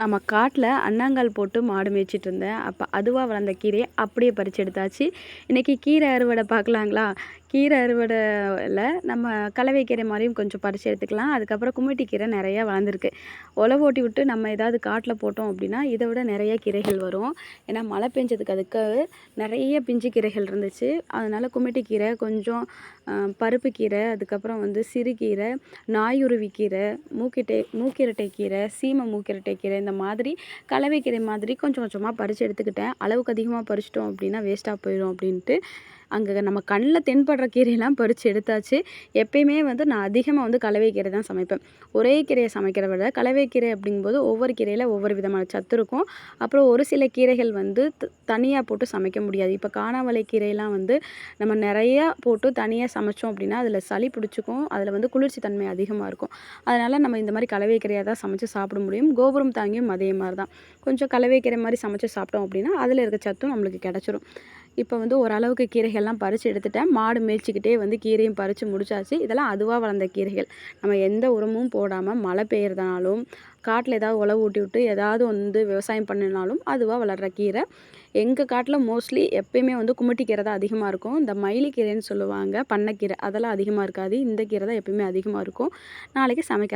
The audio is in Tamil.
நம்ம காட்டில் அன்னாங்கால் போட்டு மாடு மேய்ச்சிட்டு இருந்தேன். அப்போ அதுவாக வளர்ந்த கீரையை அப்படியே பறித்து எடுத்தாச்சு. இன்றைக்கி கீரை அறுவடை பார்க்கலாங்களா? கீரை அறுவடையில் நம்ம கலவை கீரை மாதிரியும் கொஞ்சம் பறித்து எடுத்துக்கலாம். அதுக்கப்புறம் குமிட்டி கீரை நிறையா வளர்ந்துருக்கு. ஒலை ஓட்டி விட்டு நம்ம ஏதாவது காட்டில் போட்டோம் அப்படின்னா இதை விட நிறைய கீரைகள் வரும். ஏன்னா மழை பெஞ்சதுக்கு அதுக்கு நிறைய பிஞ்சு கீரைகள் இருந்துச்சு. அதனால் குமிட்டி கீரை கொஞ்சம் பருப்பு கீரை அதுக்கப்புறம் வந்து சிறுகீரை நாயுருவி கீரை மூக்கிட்டை மூக்கிரட்டை கீரை சீமை மூக்கிரட்டை கீரை இந்த மாதிரி கலவை கீரை மாதிரி கொஞ்சம் கொஞ்சமாக பறித்து எடுத்துக்கிட்டேன். அளவுக்கு அதிகமாக பறிச்சிட்டோம் அப்படின்னா வேஸ்ட்டாக போயிடும் அப்படின்ட்டு அங்கே நம்ம கண்ணில் தென்படுற கீரையெல்லாம் பறித்து எடுத்தாச்சு. எப்பயுமே வந்து நான் அதிகமாக வந்து கலவை கீரை தான் சமைப்பேன். ஒரே கீரையை சமைக்கிறத விட கலவை கீரை அப்படிங்கும்போது ஒவ்வொரு கீரையில் ஒவ்வொரு விதமான சத்து இருக்கும். அப்புறம் ஒரு சில கீரைகள் வந்து தனியாக போட்டு சமைக்க முடியாது. இப்போ காணாமலை கீரையெல்லாம் வந்து நம்ம நிறையா போட்டு தனியாக சமைச்சோம் அப்படின்னா அதில் சளி பிடிச்சிக்கும். அதில் வந்து குளிர்ச்சி தன்மை அதிகமாக இருக்கும். அதனால் நம்ம இந்த மாதிரி கலவை கீரையாக தான் சமைச்சு சாப்பிட முடியும். கோபுரம் தாங்கியும் அதே மாதிரி தான். கொஞ்சம் கலவை கீரை மாதிரி சமைச்சு சாப்பிட்டோம் அப்படின்னா அதில் இருக்க சத்தும் நம்மளுக்கு கிடச்சிரும். இப்போ வந்து ஓரளவுக்கு கீரைகள்லாம் பறித்து எடுத்துட்டேன். மாடு மேய்ச்சிக்கிட்டே வந்து கீரையும் பறித்து முடிச்சாச்சு. இதெல்லாம் அதுவாக வளர்ந்த கீரைகள். நம்ம எந்த உரமும் போடாமல் மழை பெய்யறதுனாலும் காட்டில் ஏதாவது உழவு ஊட்டி விட்டு ஏதாவது வந்து விவசாயம் பண்ணினாலும் அதுவாக வளர்கிற கீரை. எங்கள் காட்டில் மோஸ்ட்லி எப்பயுமே வந்து குமட்டி கீரை தான் அதிகமாக இருக்கும். இந்த மயிலிக்கீரைன்னு சொல்லுவாங்க பண்ணைக்கீரை. அதெல்லாம் அதிகமாக இருக்காது. இந்த கீரை தான் எப்பயுமே அதிகமாக இருக்கும். நாளைக்கு சமைக்க